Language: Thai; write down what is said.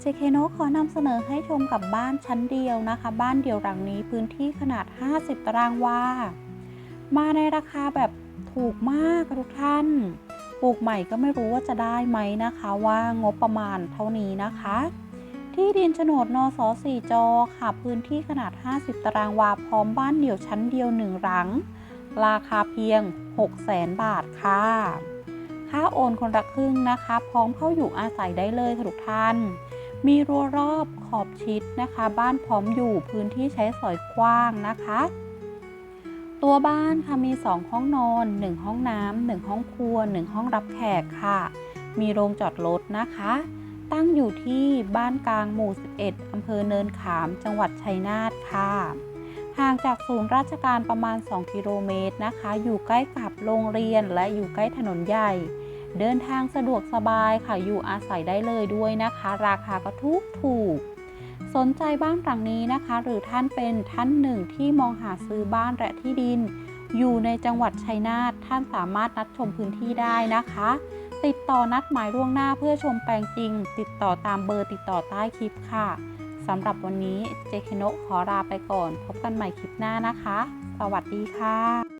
เจเคโนขอนำเสนอให้ชมกับบ้านชั้นเดียวนะคะ บ้านเดี่ยวหลังนี้พื้นที่ขนาด 50 ตารางวา มาในราคาแบบถูกมากทุกท่าน ปลูกใหม่ก็ไม่รู้ว่าจะได้ไหมนะคะว่างบประมาณเท่านี้นะคะ ที่ดินโฉนดนส4จอค่ะ พื้นที่ขนาด 50 ตารางวาพร้อมบ้านเดี่ยวชั้นเดียวหนึ่งหลัง ราคาเพียง 600,000บาทค่ะ ค่าโอนคนละครึ่งนะคะ พร้อมเข้าอยู่อาศัยได้เลยค่ะทุกท่าน มีรั้วรอบขอบชิดนะคะ บ้านพร้อมอยู่พื้นที่ใช้สอยกว้างนะคะ ตัวบ้านค่ะมี 2 ห้องนอน 1 ห้องน้ำ1ห้องครัว 1 ห้องรับแขกค่ะ มีโรงจอดรถนะคะ ตั้งอยู่ที่บ้านกลางหมู่ 11อำเภอเนินขาม จังหวัดชัยนาทค่ะางจากศูนย์ราชการประมาณ 2 กิโลเมตรนะคะ อยู่ใกล้กับโรงเรียนและอยู่ใกล้ถนนใหญ่ เดินทางสะดวกสบายค่ะ อยู่อาศัยได้เลยด้วยนะคะ ราคาก็ถูกถูก สนใจบ้านหลังนี้นะคะ หรือท่านเป็นท่านหนึ่งที่มองหาซื้อบ้านและที่ดิน อยู่ในจังหวัดชัยนาทท่านสามารถนัดชมพื้นที่ได้นะคะ ติดต่อนัดหมายล่วงหน้าเพื่อชมแปลงจริง ติดต่อตามเบอร์ติดต่อใต้คลิปค่ะ สำหรับวันนี้เจคิโนะขอลาไปก่อน พบกันใหม่คลิปหน้านะคะ สวัสดีค่ะ